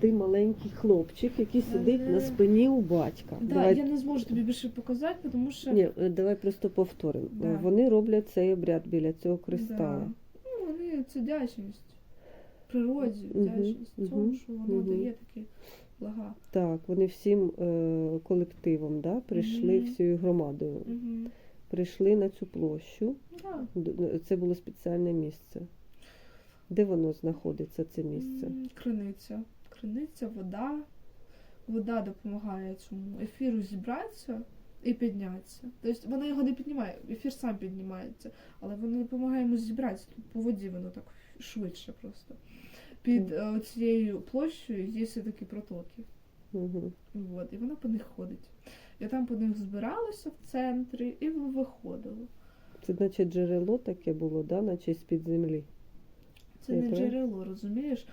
ти маленький хлопчик, який сидить на спині у батька. Да, Давай- я не зможу тобі більше показати, тому що Ні, е, давай просто повторимо. Да. Е, Вони роблять цей обряд біля цього кристала. Да. Ну, вони це вдячність. Природі, вдячність мгм, цьому, що воно мгм. дає такі блага. Так, вони всім е, колективом да, прийшли Мгм. всією громадою. Угу. Прийшли на цю площу. Да. Це було спеціальне місце. Де воно знаходиться, це місце? Криниця. Криниця, вода. Вода допомагає цьому ефіру зібратися і піднятися. Тобто вона його не піднімає, ефір сам піднімається, але вона допомагає йому зібратися. Тут по воді воно так швидше просто. Під е, цією площею є все такі протоки. Угу. От, і вона по них ходить. І там по них збиралося в центрі і виходило. Це наче джерело таке було, да? наче з-під землі. Це Я не правильно? джерело, розумієш?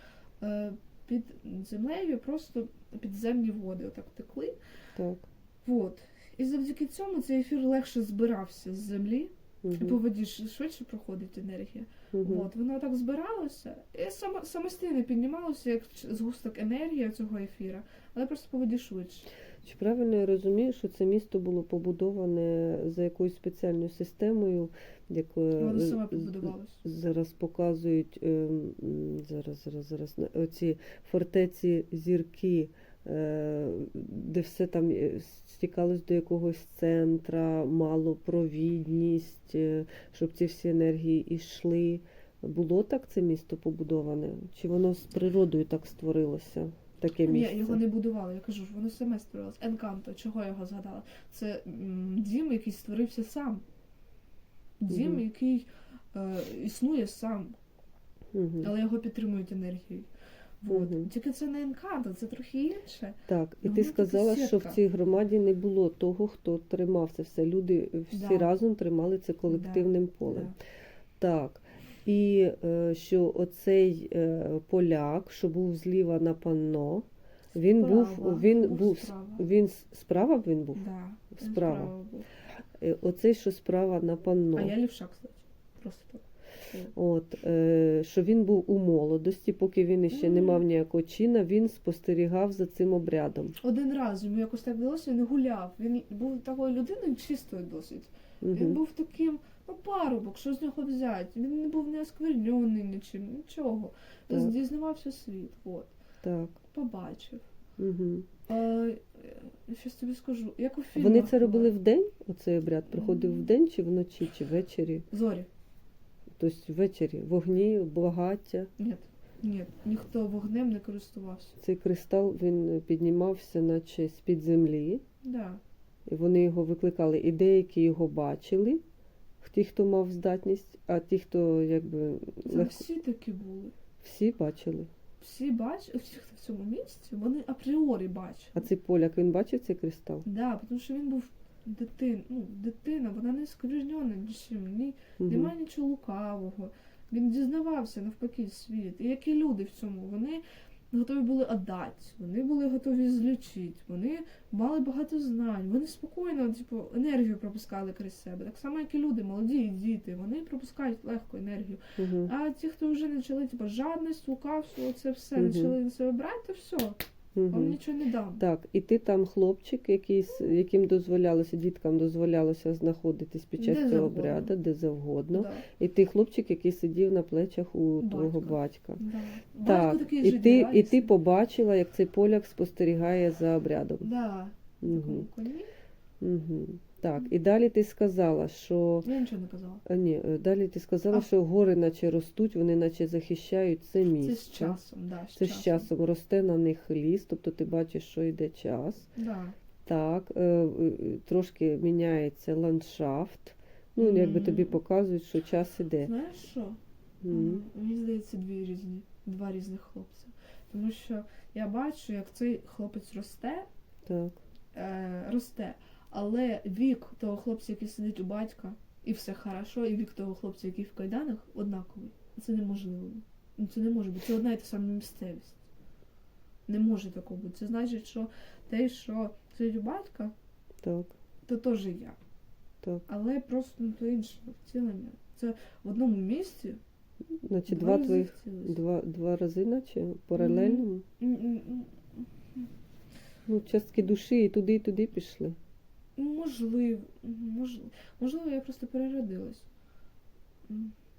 Під землею просто підземні води отак текли. Так. От. І завдяки цьому цей ефір легше збирався з землі, і по Угу. воді швидше проходить енергія. Угу. От, воно так збиралося і само, самостійно піднімалося як згусток енергії цього ефіра, але просто по воді швидше. Чи правильно я розумію, що це місто було побудоване за якоюсь спеціальною системою, як е, Воно саме побудувалося. зараз показують ем, зараз, зараз, зараз оці фортеці зірки, е, де все там е, стікалось до якогось центра, мало провідність, е, щоб ці всі енергії йшли. Було так це місто побудоване? Чи воно з природою так створилося? Таке місце? Ні, його не будували, я кажу воно саме створилось. Енканто, чого я його згадала? Це м, дім, який створився сам. Дім, Мгм. який е, існує сам, Мгм. але його підтримують енергією. Вот. Мгм. Тільки це не енканто, це трохи інше. Так, і Ну, ти сказала, така що в сітка. цій громаді не було того, хто тримав це все. Люди всі Да. разом тримали це колективним полем. Да. Так. І е, що оцей е, поляк, що був зліва на панно, він був, він Був був, справа. він справа він був? Да, він Справа. був. Е, Оцей, що справа на панно. А я лівша, кстати. Просто так. От, е, що він був у молодості, поки він ще не мав ніякого чина, він спостерігав за цим обрядом. Один раз йому якось так вдалося, він гуляв. Він був такою людиною чистою досить. Він Угу. був таким, ну, парубок, що з нього взяти. Він не був не осквернений нічим, нічого. Так. Здійснивався світ. От. Так. Побачив. Угу. А, щось тобі скажу. Як у фільмах. Вони це робили вдень, оцей обряд проходив Мгм. вдень чи вночі, чи ввечері? Зорі. Тобто ввечері вогні, багаття. Ні. Ні, ніхто вогнем не користувався. Цей кристал він піднімався, наче з-під землі, Да. і вони його викликали. І деякі його бачили, ті, хто мав здатність, а ті, хто якби Це легко, всі такі були. всі бачили. Всі бачили, всі, хто в цьому місці, вони апріорі бачили. А цей поляк він бачив цей кристал? Да, тому що він був дитин, ну, дитина, вона не скоріжнена нічим, ні, Мгм. немає нічого лукавого. Він дізнавався навпаки світ. І які люди в цьому? Вони готові були отдати, вони були готові злічити, вони мали багато знань, вони спокійно, типу, енергію пропускали крізь себе. Так само, як і люди, молоді і діти, вони пропускають легко енергію. Мгм. А ті, хто вже почали, типу, жадність, лукавство, це все, Мгм. почали на себе брати, то все, вам нічого не дам. Так, і ти там хлопчик, який, яким дозволялося, діткам дозволялося знаходитись під час Де цього обряду, де завгодно. Да, І ти хлопчик, який сидів на плечах у твого Батька. батька. да. Так, Батько такий і ти, і ти побачила, як цей поляк спостерігає за обрядом. Да, Угу. Угу. Так, і далі ти сказала, що Я нічого не казала. а, ні, е, далі ти сказала, А. що гори наче ростуть, вони наче захищають це місце. Це з часом, да, з Це з часом росте на них ліс, тобто ти бачиш, що йде час. Да. Так, е, е, трошки міняється ландшафт. Ну, якби тобі показують, що час іде. Знаєш що? М. М, Мені здається, дві різні, два різних хлопці. Тому що я бачу, як цей хлопець росте, Так. е, росте, але вік того хлопця, який сидить у батька, і все хорошо, і вік того хлопця, який в кайданах, однаковий. Це неможливо. Ну, Це не може бути. Це одна і та сама місцевість. Не може такого бути. Це значить, що те, що сидить у батька, Так, то теж я. так. Але просто ну, то інше втілення. Це в одному місці Значить, два два твоїх два, два рази, наче паралельно. М, м, м, Ну, частки душі і туди, і туди пішли. Можливо, можливо, можливо, я просто переродилась.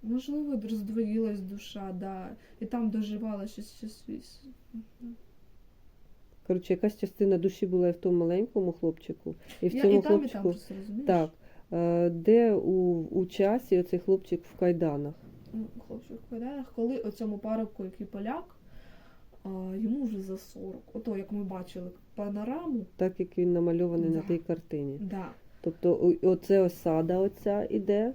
Можливо, роздвоїлась душа, да, і там доживала щось щось. Коротше, якась частина душі була і в тому маленькому хлопчику, і в Я цьому і там, і там просто розумієш. Так. Е, Де у, у часі оцей хлопчик в кайданах? Хлопчик в кайданах, коли оцьому парубку, який поляк, а, йому вже за 40. Ото, як ми бачили панораму, Так як він намальований на тій картині. да, Тобто оце осада оця іде,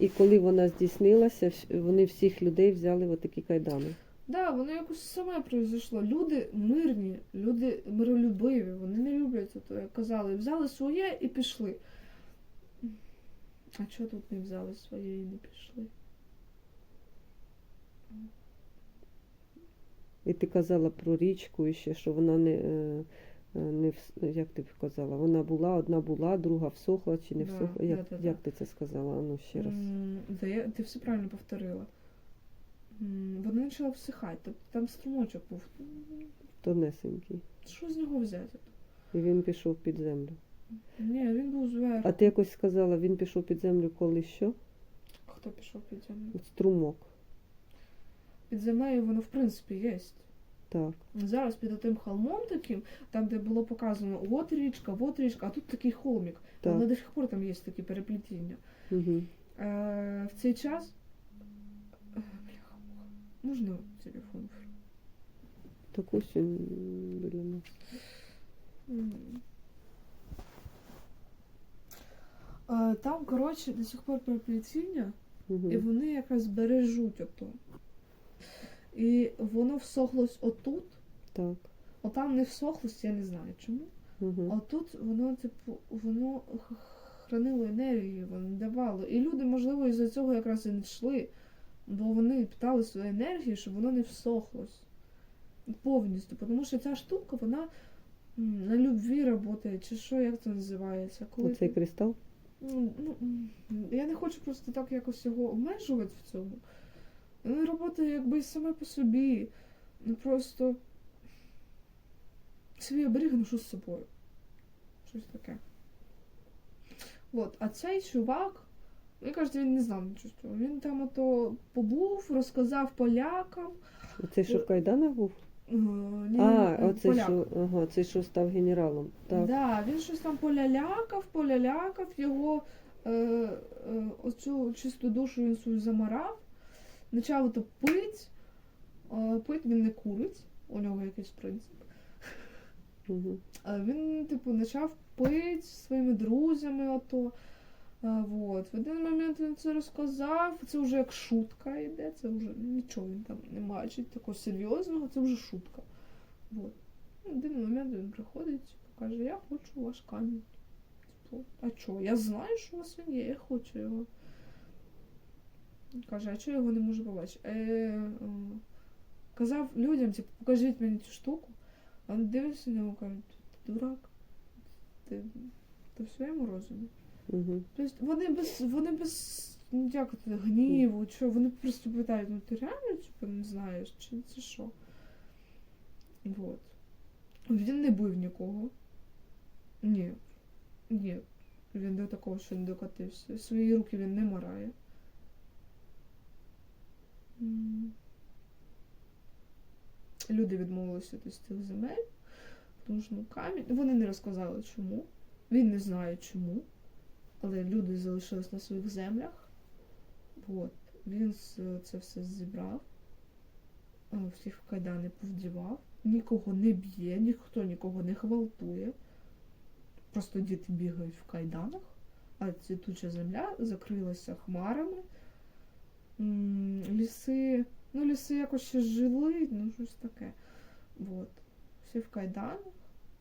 і коли вона здійснилася, вони всіх людей взяли в такі кайдани. Да, воно якось саме произошло. Люди мирні, люди миролюбиві, вони не люблять ото, як казали, взяли своє і пішли. А чого тут не взяли своє і не пішли? І ти казала про річку і ще, що вона не, е, е, не як ти казала, вона була, одна була, друга всохла чи не Да, всохла. Як, да-да-да. як ти це сказала? Ну ще раз. Да, я, ти все правильно повторила. Вона почала всихати, тобто там струмочок був. Тонесенький. Що з нього взяти? І він пішов під землю. Ні, він був зверху. А ти якось сказала, він пішов під землю, коли що? Хто пішов під землю? Струмок. Під землею воно в принципі є. Так. Зараз під тим холмом таким, там, де було показано от річка, от річка, а тут такий холмик. Так. Але до сих пор там є такі переплетіння. Угу. Е, в цей час. Бляха, можна телефон? Так ось він біля нас. Е, Там, коротше, до сих пор переплетіння, Угу. і вони якраз бережуть ото. І воно всохлось отут, Так. отам не всохлось, я не знаю чому. Угу. А тут воно, типу, воно хранило енергію, воно давало. І люди, можливо, із-за цього якраз і не йшли, бо вони питали свою енергію, щоб воно не всохлось повністю. Тому що ця штука, вона на любві працює, чи що, як це називається? Коли Оцей ти- кристал? Ну, ну, я не хочу просто так якось його обмежувати в цьому. Він працює якби і саме по собі. Ну просто свій оберіг ношу з собою. Щось таке. От, а цей чувак, мені кажуть, він не знав нічого. Він там ото побув, розказав полякам. Оцей, що в кайданах був? е, ні, А, ні, оцей, що, ага, цей, що став генералом. Так. Да, він щось там полялякав, полялякав, його е, е, оцю чисту душу він свою замарав, почав ото пить. Пить він не курить, у нього якийсь принцип. Угу. Він, типу, почав пити зі своїми друзями. Ото. Вот. В один момент він це розказав, це вже як шутка йде, це вже нічого він там не бачить такого серйозного, це вже шутка. Вот. В один момент він приходить, і каже, я хочу ваш камінь. Типу, а чого? Я знаю, що у вас він є, я хочу його. Каже, а чого я його не можу побачити? Е, е, казав людям, типу, покажіть мені цю штуку. А вони дивляться на нього кажуть, ти дурак. Ти, ти в своєму розумі. Угу. Тобто вони без вони без ну, як це, гніву, що вони просто питають, ну ти реально типу, не знаєш, чи це що? Вот. Він не бив нікого. Ні. Ні. Він до такого ще не докотився. Свої руки він не марає. Люди відмовилися від цих земель, тому що ну, камінь. Вони не розказали чому. Він не знає чому але люди залишились на своїх землях. От. Він це все зібрав, е, всіх в кайдани повдівав, нікого не б'є, ніхто нікого не гвалтує. Просто діти бігають в кайданах, а цвітуча земля закрилася хмарами. Ліси, ну ліси якось ще жили, ну щось таке. От. Всі в кайданах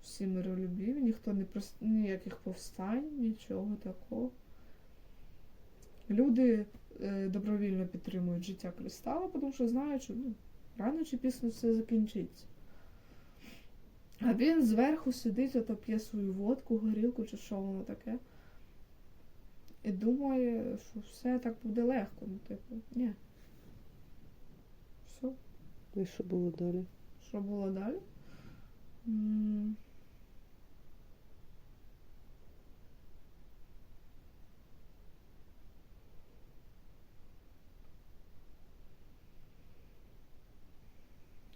всі миролюбиві, ніхто не прос... ніяких повстань, нічого такого. Люди е, добровільно підтримують життя кристала, тому що знають, що ну, рано чи пізно все закінчиться. А він зверху сидить, ото п'є свою водку, горілку чи що воно таке і думає, що все так буде легко. Ну, типу, ні. Все. І що було далі? Що було далі?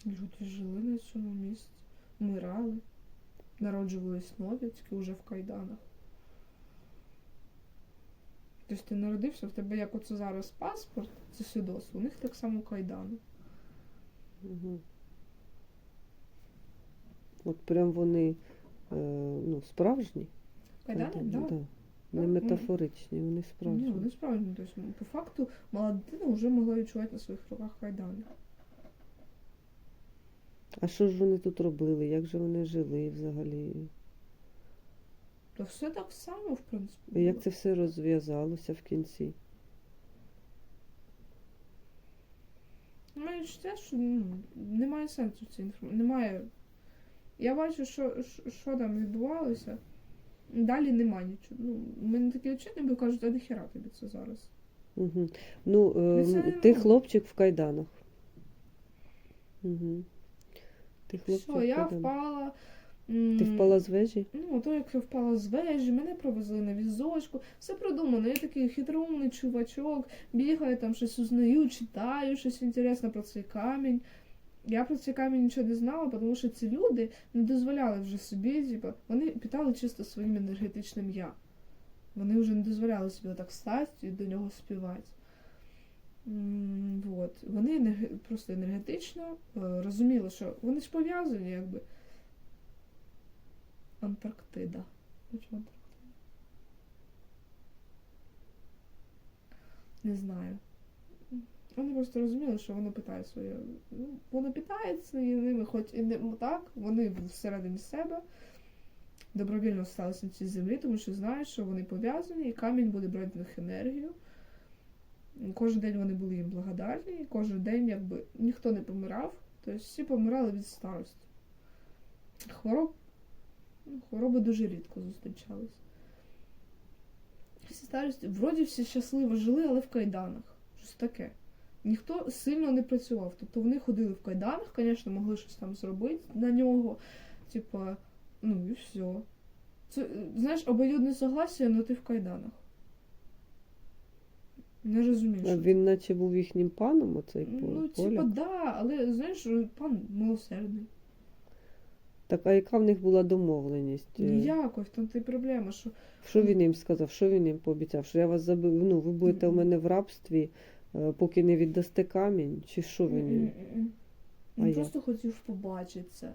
Люди жили на цьому місці, вмирали, народжувались Новіцьки уже в кайданах. Тобто ти народився, в тебе як оце зараз паспорт, це свідоцтво, у них так само кайдани. Угу. От прям вони е, ну, справжні. Кайдани, так. Да. Да. Не метафоричні, вони справжні. Ні, вони справді. Тобто, по факту, мала дитина вже могла відчувати на своїх руках кайдани. А що ж вони тут робили? Як же вони жили взагалі? То все так само, в принципі. І Як це все розв'язалося в кінці? Маю відчуття, що ну, немає сенсу цієї інформації. Немає. Я бачу, що, що, що там відбувалося. Далі нема нічого. Ну, у мене таке відчуття, ніби кажуть, а нахіра тобі це зараз? Угу. Ну, е, це, ти ну- хлопчик в кайданах. Угу. Ти хлопчик Все, в я кайданах. впала. М, Ти впала з вежі? Ну, то як я впала з вежі, мене провезли на візочку, все продумано. Я такий хитроумний чувачок, бігаю там щось узнаю, читаю щось інтересне про цей камінь. Я про цей камінь нічого не знала, тому що ці люди не дозволяли вже собі, типу, вони питали чисто своїм енергетичним я. Вони вже не дозволяли собі так стати і до нього співати. М, Вот. Вони енерге- просто енергетично е, розуміли, що вони ж пов'язані, якби. Антарктида. Не знаю. Вони просто розуміли, що воно питає своє. Ну, воно питається і ними, хоч і не так, вони всередині себе добровільно сталися на цій землі, тому що знають, що вони пов'язані, і камінь буде брати в них енергію. Кожен день вони були їм благодарні, і кожен день якби ніхто не помирав, тобто всі помирали від старості. Хвороб, хвороби дуже рідко зустрічались. Всі старості, вроді всі щасливо жили, але в кайданах. Щось таке. Ніхто сильно не працював. Тобто вони ходили в кайданах, звісно, могли щось там зробити на нього. Типа, ну і все. Це, знаєш, обоюдне согласие, але ти в кайданах. Не розумієш. А він наче був їхнім паном, оцей Ну, типа, да, але знаєш, пан милосердний. Так, а яка в них була домовленість? Е, Ніякої, в тому ти проблема, що Що він їм сказав? Що він їм пообіцяв? Що я вас забив, ну, ви будете у мене в рабстві, е, поки не віддасте камінь? Чи що він їм? А Він як? просто хотів побачити це.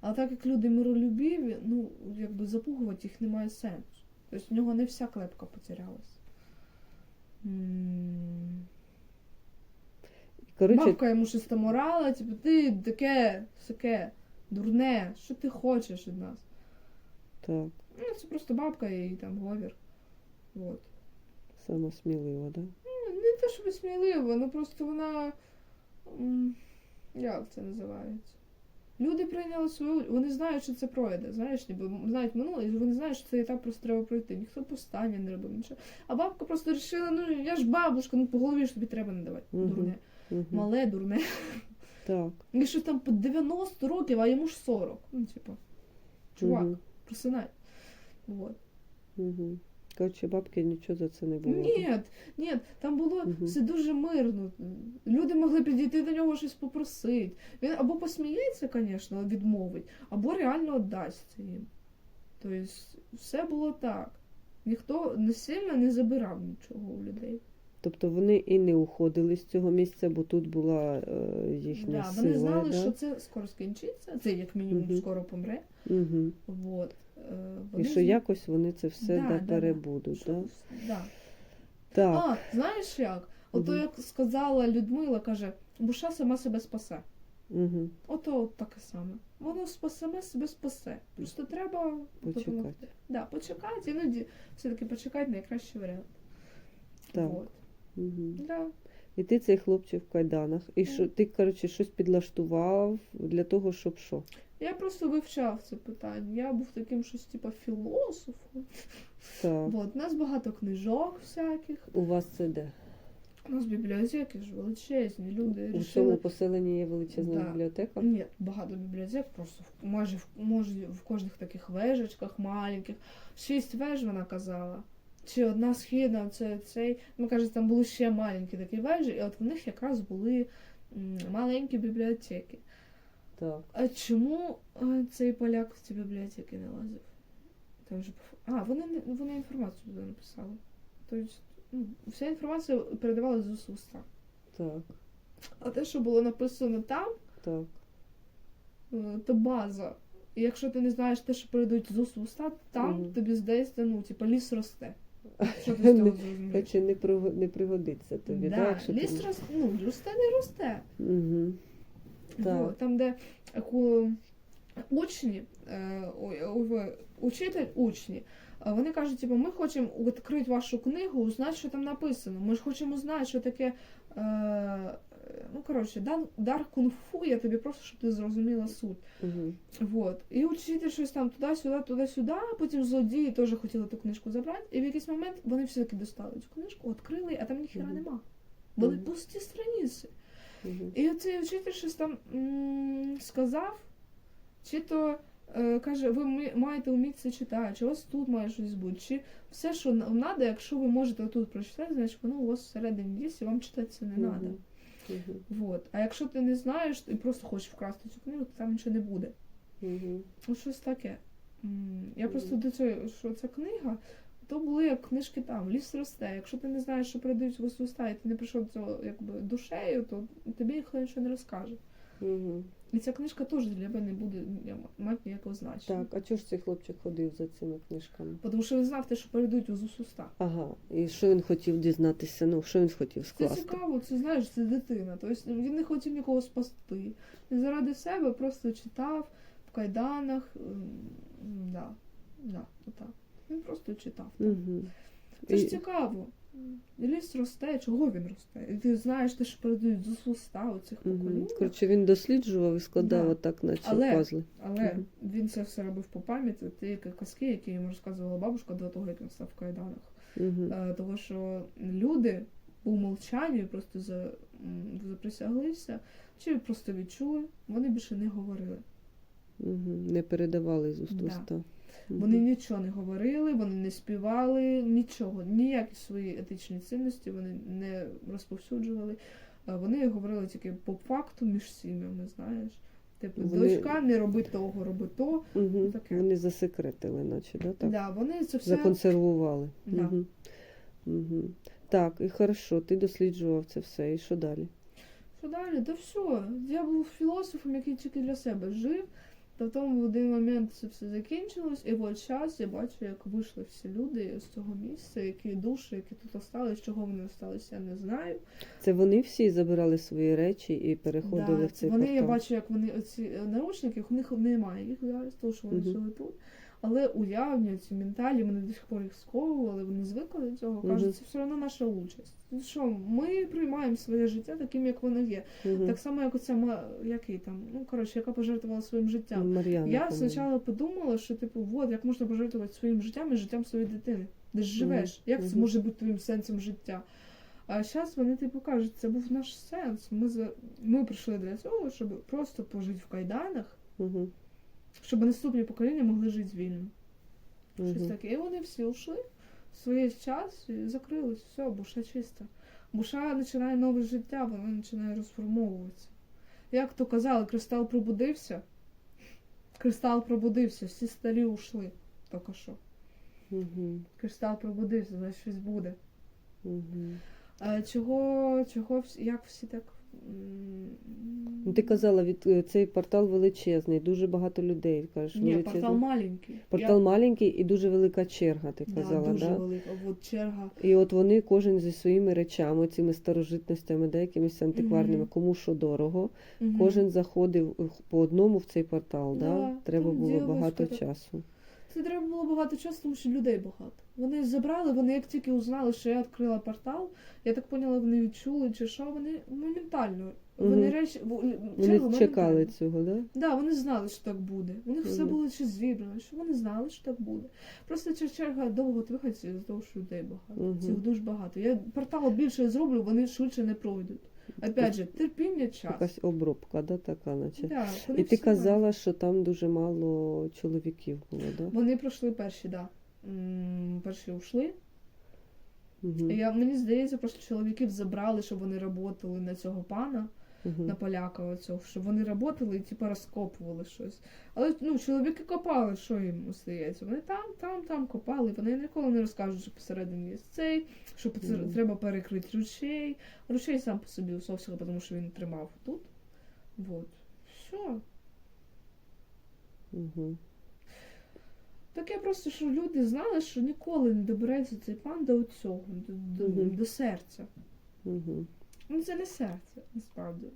А так як люди миролюбиві, ну, якби запугувати їх немає сенсу. Тобто в нього не вся клепка потерялась. М. Коротше, Бабка йому щось там орала, типу, ти таке, сяке, дурне, що ти хочеш від нас? так, Ну, це просто бабка і там говір. Вот. сама смілива, да? Ну, Не те, щоб сміливо, ну просто вона. м, Як це називається? Люди прийняли свою. Вони знають, що це пройде. Знаєш, ніби знають минуле, і вони знають, що цей етап просто треба пройти. Ніхто повстання не робив нічого. А бабка просто вирішила, ну я ж бабушка, ну по голові ж тобі треба не давати. Мгм. Дурне. Угу. Мале, дурне. Так. І що там по 90 років, а йому ж 40. Ну, типу, чувак, Угу. просинай. Вот. Угу. Коротше, бабки нічого за це не було. Ні, ні, там було Мгм. все дуже мирно. Люди могли підійти до нього щось попросити. Він або посміється, звісно, відмовить, або реально віддасться їм. Тобто, все було так. Ніхто насильно не забирав нічого у людей. Тобто вони і не уходили з цього місця, бо тут була е, їхня Да, сила. вони знали, да? що це скоро скінчиться, це як мінімум Мгм. скоро помре. Угу. Вот. Е, І що якось вони це все Да, да, перебудуть. Да? да. Так. А, знаєш як? Ото Мгм. як сказала Людмила, каже, душа сама себе спасе. Угу. Ото от таке саме. Воно саме себе спасе. Просто треба Почекати. Да, почекати, іноді все-таки почекати найкращий варіант. Так. Вот. Угу. Да. І ти цей хлопчик в кайданах. І що ти, коротше, щось підлаштував для того, щоб що? Я просто вивчав це питання. Я був таким щось типу філософом. Так. Вот. У нас багато книжок всяких. У вас це де? У нас бібліотеки ж величезні. Люди У цьому поселенні є величезна Да. бібліотека? Ні, багато бібліотек, просто в- майже в, може, в кожних таких вежечках маленьких. Шість веж вона казала. Чи одна східна, це цей. Ну, каже, там були ще маленькі такі вежі, і от в них якраз були маленькі бібліотеки. Так. А чому е, цей поляк в ці бібліотеки не лазив? Там же А, вони, вони інформацію туди написали. Тобто, ну, вся інформація передавалася з уст уста. Так. А те, що було написано там, Так. е, то база. І якщо ти не знаєш те, що передають з уст уста, там Мгм. тобі здається, ну, типу, ліс росте. Хоче не, не пригодиться тобі, Да, так? Якщо ти- ліс ну, росте, не росте. Угу. Так. Вот, там, де учні, е, учитель, учні, вони кажуть, типу, ми хочемо відкрити вашу книгу, узнати, що там написано. Ми ж хочемо знати, що таке. Е, ну, коротше, дар, дар кунг-фу, я тобі просто, щоб ти зрозуміла суть. Мгм. Вот. І учитель щось там туди-сюди, туди-сюди, а потім злодії теж хотіли ту книжку забрати. І в якийсь момент вони все-таки достали цю книжку, відкрили, а там ніхіра Мгм. нема. Були Мгм. пусті страниці. Мгм. І оцей вчитель щось там м, сказав, чи то каже, ви маєте вміти це читати, чи у вас тут має щось бути, чи все, що треба, якщо ви можете тут прочитати, значить воно у вас всередині є, і вам читати це не треба. Мгм. Вот. А якщо ти не знаєш і просто хочеш вкрасти цю книгу, то там нічого не буде. Мгм. Ну, щось таке. Я просто Мгм. до цього, що ця книга, то були як книжки там, ліс росте. Якщо ти не знаєш, що передають в уста, і ти не прийшов до цього якби душею, то тобі ніхто нічого не розкаже. Мгм. І ця книжка теж для мене буде мати ніякого значення. Так, а чого ж цей хлопчик ходив за цими книжками? Тому що він знав те, що передають з уста. Ага, і що він хотів дізнатися? Ну, що він хотів Це цікаво, це знаєш, це дитина. Тобто він не хотів нікого спасти. Він заради себе просто читав в кайданах. Да, да, отак. Він просто читав. там. Угу. Це ж цікаво. Ліс росте, чого він росте? І ти знаєш те, що передають з уста у цих Угу. поколіннях. Коротше, він досліджував і складав Да. отак, наче Але- пазли. Але Мгм. він це все робив по пам'яті, ті казки, які йому розказувала бабушка до того, як він став в кайданах. Угу. Е, Тому що люди по умовчанню просто за, заприсяглися, чи просто відчули, вони більше не говорили. Угу. Не передавали з уст Да. Вони нічого не говорили, вони не співали, нічого, ніякі свої етичні цінності вони не розповсюджували. Е, Вони говорили тільки по факту між сім'ями, знаєш. Типу, Вони- дочка, не роби того, роби то. Угу. таке. Вони засекретили, наче, да? так? Да, вони це все Законсервували. Да. Угу. Угу. Так, і хорошо, ти досліджував це все. І що далі? Що далі? Та все. Я був філософом, який тільки для себе жив. Потім в один момент це все закінчилось, і от час я бачу, як вийшли всі люди з цього місця, які душі, які тут остались, чого вони осталися, я не знаю. Це вони всі забирали свої речі і переходили Да, в цей вони, портал? я бачу, як вони оці е, наручники, у них немає їх зараз, тому що вони Мгм. жили тут. Але ці менталі, вони до сих пор їх сковували, вони звикли до цього. Кажуть, Мгм. це все одно наша участь. Ну що, ми приймаємо своє життя таким, як воно є. Угу. Так само, як оця який там, ну коротше, яка пожертвувала своїм життям. Мар'яна, Я спочатку подумала, що типу, от як можна пожертвувати своїм життям і життям своєї дитини. Де ж живеш? Як це може бути твоїм сенсом життя? А зараз вони типу кажуть, це був наш сенс. Ми за ми прийшли для цього, щоб просто пожити в кайданах, Угу. Щоб наступні покоління могли жити вільно. Щось Угу. таке. І вони всі ушли в своє час і закрились. Все, буша чиста. Буша починає нове життя, вона починає розформовуватися. Як то казали, кристал пробудився. Кристал пробудився, всі старі ушли. Тільки що. Угу. Кристал пробудився, значить щось буде. Угу. Чого, чого як всі так. Ну, ти казала, від е, цей портал величезний, дуже багато людей. Кажеш, Ні, величезний. портал маленький. Портал Я- маленький і дуже велика черга, ти Да, казала, дуже да? велика. От черга. І от вони кожен зі своїми речами, цими старожитностями, да, якимись антикварними, Мгм. кому що дорого. Мгм. Кожен заходив по одному в цей портал, да? Да, Треба було багато так- часу. Це треба було багато часу, тому що людей багато. Вони забрали, вони як тільки узнали, що я відкрила портал, я так поняла, вони відчули чи що, вони моментально. Вони Мгм. речі Вони чекали цього, да? Да, вони знали, що так буде. У них все було ще зібрано, що вони знали, що так буде. Просто ця черга довго тривається з того, що людей багато. Мгм. Цих дуже багато. Я портал більше зроблю, вони швидше не пройдуть. Опять же, терпіння час. Якась обробка, да, така, наче. Да, І ти всі казала, що там дуже мало чоловіків було, да? Вони пройшли перші, да. М, Перші ушли. Угу. Я, мені здається, просто чоловіків забрали, щоб вони працювали на цього пана. На поляка оцього, щоб вони працювали і типу розкопували щось. Але ну, чоловіки копали, що їм стається. Вони там, там, там копали. Вони ніколи не розкажуть, що посередині є цей, що треба перекрити ручей. Ручей сам по собі усовся, тому що він тримав тут. Вот. Все. Мгм. Таке просто, що люди знали, що ніколи не добереться цей пан до цього, до, до, Мгм. до серця. Мгм. Ну це не серце, насправді.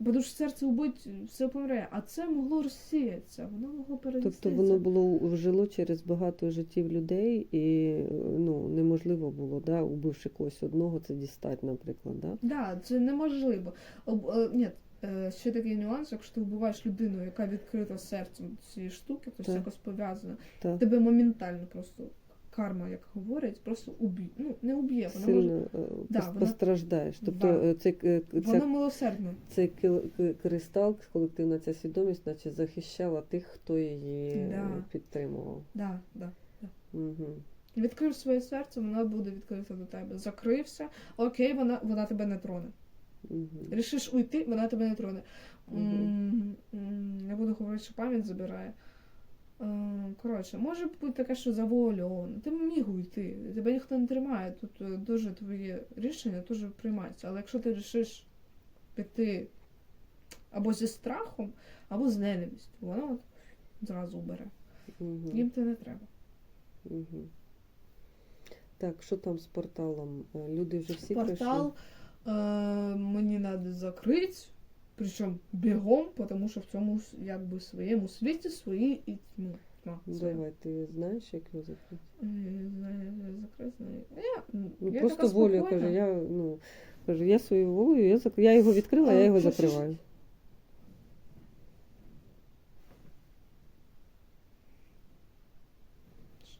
Бо що серце убить, все помре, а це могло розсіятися, воно могло перенестися. Тобто воно було вжило через багато життів людей, і ну, неможливо було, да, убивши когось одного, це дістати, наприклад. Да? Да, це неможливо. Об, е, ні, е, ще такий нюанс, якщо ти вбиваєш людину, яка відкрита серцем цієї штуки, то Так. якось пов'язано. Тебе моментально просто карма, як говорять, просто уб'є. Ну, не уб'є, вона може. Сильно е, Да, вона- постраждаєш. Тобто Да. е, це, е, Воно милосердне. цей кил- кристал, колективна ця свідомість, наче захищала тих, хто її е, Да. підтримував. Да, да. Угу. Відкрив своє серце, вона буде відкрита до тебе. Закрився, окей, вона, вона тебе не троне. Угу. Рішиш уйти, вона тебе не троне. М, м, Не буду говорити, що пам'ять забирає. Е, Коротше, може бути таке, що завуальовано. Ти міг уйти, тебе ніхто не тримає. Тут е, дуже твоє рішення дуже приймається. Але якщо ти рішиш піти або зі страхом, або з ненавистю, воно от зразу бере. Угу. Їм це не треба. Угу. Так, що там з порталом? Е, Люди вже всі Портал е, мені треба закрити, причому бігом, тому що в цьому якби своєму світі свої і. Тьма прийшли? своя. Давай, ти знаєш, як його закрити? Е, знаю, Закрити знаю. Я, Ну, я просто волю, каже, я, ну, кажу, я свою волею, я, зак... я його відкрила, А, я його що, що, закриваю.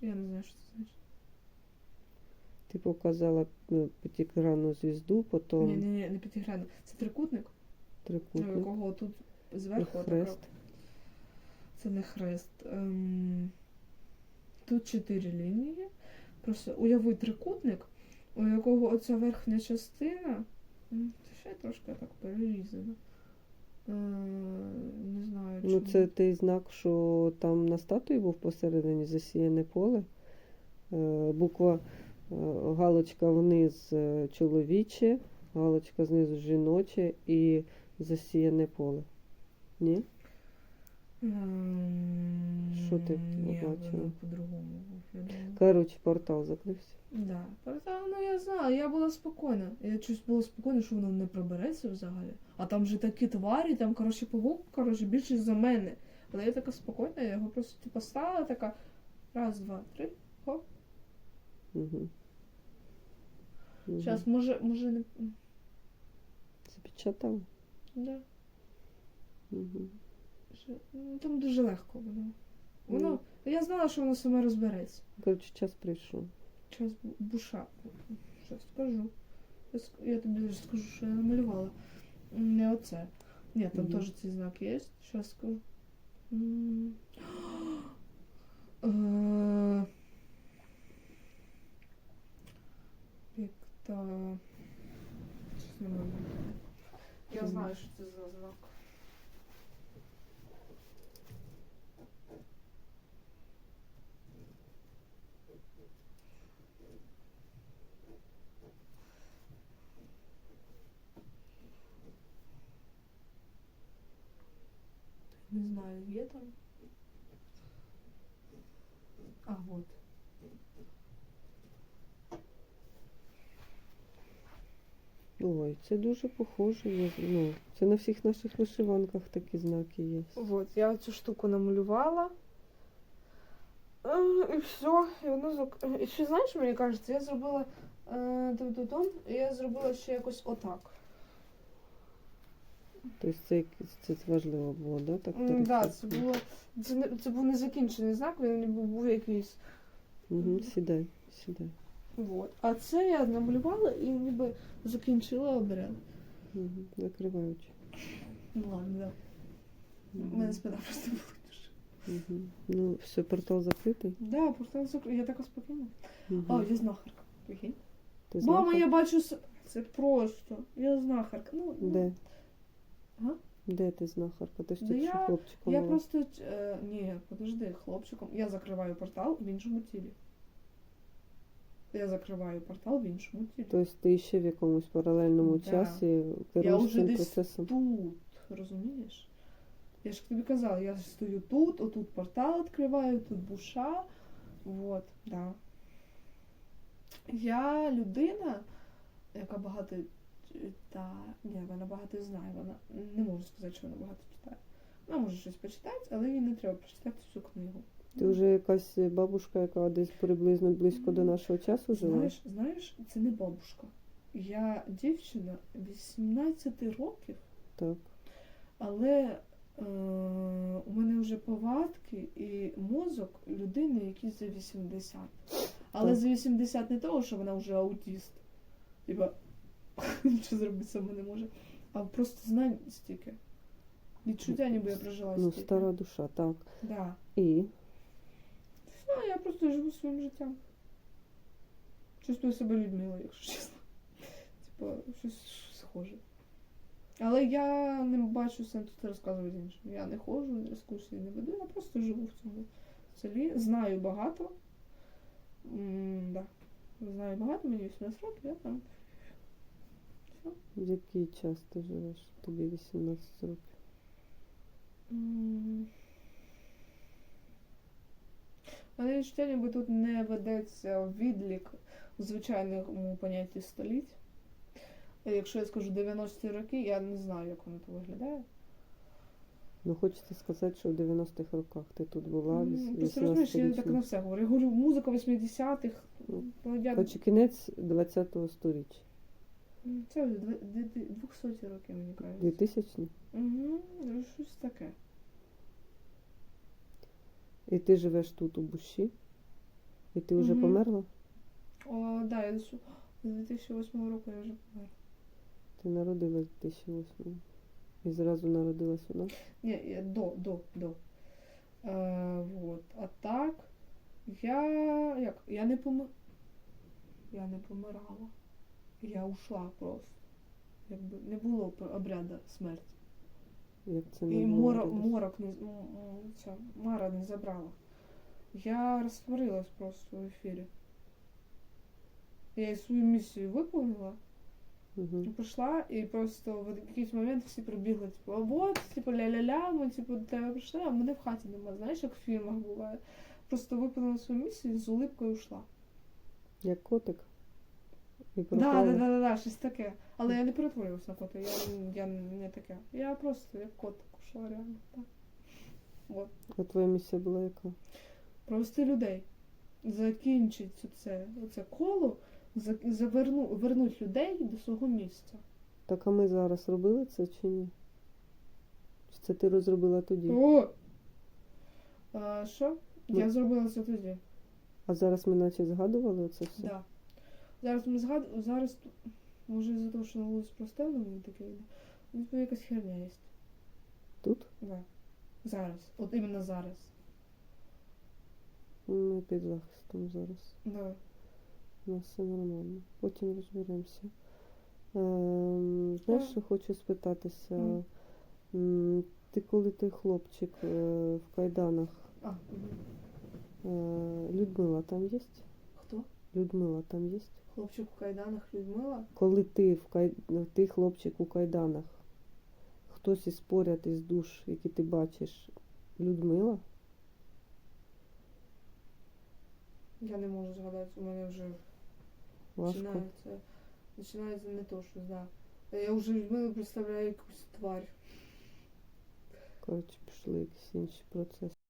Я не знаю, що це значить. Ти показала ну, п'ятигранну звізду, потім Ні, ні, ні, не п'ятигранна. Це трикутник, у трикутник якого тут зверху хрест. Це не хрест. Ем, тут чотири лінії. Просто уяви трикутник, у якого оця верхня частина. Це ще трошки так перерізано. Е, не знаю. Ну, це той знак, що там на статуї був посередині засіяне поле. Е, Буква е, галочка вниз чоловіче, галочка знизу жіноче і засіяне поле. Ні? Ем, Що ти ні, побачила? по-другому. Коротше, портал закрився. Да. Та, ну я знаю, я була спокійна. Я щось була спокійна, що воно не пробереться взагалі. А там же такі тварі, там, коротше, павук, коротше, більше за мене. Але я така спокійна, я його просто типу стала, така. Раз, два, три. Хоп. Угу. Угу. Зараз, може, може не. Запечатав. Да. Угу. Ну, Там дуже легко воно. Воно. Ну. Я знала, що воно саме розбереться. Коротше, час прийшов. Час бу- буша. Щас скажу. Я ск- Я тобі вже скажу, що я намалювала. М, Не оце. Ні, там Мгм. теж цей знак є. Зараз скажу. М. Е, Пікта. Щось не можу. Я знаю, що це за знак. Не знаю, є там. Ой, це дуже похоже. на- Ну, це на всіх наших вишиванках такі знаки є. Вот, я цю штуку намалювала. Е, І все, і воно зак... І ще знаєш, мені кажеться, я зробила е, дум-дум-дум, і я зробила ще якось отак. Тобто це, це важливо було, да? Так, М, Да, це було. Це, не, це був незакінчений знак, він ніби був якийсь. Угу, сідай, сідай. Вот. А це я намалювала і ніби закінчила обряд. Угу, закриваючи. Ну ладно, да. У мене спина просто була дуже. Угу. Ну, все, портал закритий. Да, портал закрив. Я така спокійна. Угу. А, я знахарка. Прикинь. Ти Мама, я бачу. с- Це просто. Я знахарка. Ну, ну, Де? Га? Де ти знахарка? Ти ж Да тільки я- Я була. просто. Е, ні, подожди, хлопчиком. Я закриваю портал в іншому тілі. Я закриваю портал в іншому тілі. Тобто ти ще в якомусь паралельному Да. часі керуєш вже цим десь процесом. Тут, розумієш? Я ж тобі казала, я стою тут, отут портал відкриваю, тут буша. Вот, да. Я людина, яка багато та ні, вона багато знає. Вона не можу сказати, що вона багато читає. Вона може щось почитати, але їй не треба прочитати всю книгу. Ти вже якась бабушка, яка десь приблизно близько до нашого часу жила? Знаєш, знаєш, це не бабушка. Я дівчина 18 років, Так. але е, у мене вже повадки і мозок людини, який за 80. Але Так. за 80 не того, що вона вже аутіст. Типа, нічого зробити сама не може. А просто знань стільки. Відчуття, ніби я прожила Ну, стільки. стара душа, так. Да. І Все, я просто живу своїм життям. Чувствую себе Людмилою, якщо чесно. Типа, щось схоже. Але я не бачу сенсу це розказувати іншим. Я не ходжу, не розкушую, не веду, я просто живу в цьому селі. Знаю багато. м да. Знаю багато, мені 18 років, я там. Все. в який час ти живеш? Тобі 18 років. М. Але відчуття, ніби тут не ведеться відлік у звичайному понятті століть. Е, Якщо я скажу 90-ті роки, я не знаю, як воно то виглядає. Ну, хочеться сказати, що в 90-х роках ти тут була, Просто розумієш, я так на все говорю. Я говорю, музика 80-х. Ну, Ну, я... Хоч кінець 20-го сторіччя. Це вже дв- д- д- 200 років, мені кажуть. 2000 Угу, щось таке. І ти живеш тут у Буші? І ти вже Мгм. померла? О, да, я з 2008 року я вже померла. Ти народилась в 2008 і зразу народилась у нас. Ні, я до, до, до. Е, вот. А так, я як? Я не помер... Я не помирала. Я ушла просто. Якби не було обряду смерті. Як це не І було морок, морок не ця, Мара не забрала. Я розтворилась просто в ефірі. Я свою місію виповнила. І Прийшла, і просто в якийсь момент всі прибігли, типу, а от, типу, ля-ля-ля, ми типу до тебе прийшли, а мене в хаті нема. Знаєш, як в фільмах буває. Просто виповнила свою місію і з улипкою йшла. Як котик. І Да, да, да, да, да, щось таке. Але я не перетворювалася на кота, я, я не таке. Я просто як котик йшла реально. Так. От. А твоя місія була яка? Провести людей. Закінчить це, це коло, за- заверну, вернуть людей до свого місця. Так а ми зараз робили це чи ні? Чи це ти розробила тоді? О! А, що? Ну. Я зробила це тоді. А зараз ми наче згадували оце все? Да. Зараз ми згадуємо, зараз, може із-за того, що на вулиці простелено мені таке йде, ну, типу, якась херня є. Тут? Да. Зараз. От іменно зараз. Ми під захистом зараз. Да. У нас все нормально. Потім розберемося. Ем, знаєш, що хочу спитатися? М, Ти коли той хлопчик е, в кайданах, А, е, Людмила там є? хто? Людмила там є? Хлопчик у кайданах Людмила? Коли ти в кай... ти хлопчик у кайданах, хтось із поряд із душ, які ти бачиш, Людмила? Я не можу згадати, у мене вже Важко. починається. Починається не то, що да. Я вже Людмилу представляю якусь тварь. Коротше, пішли якісь інші процеси.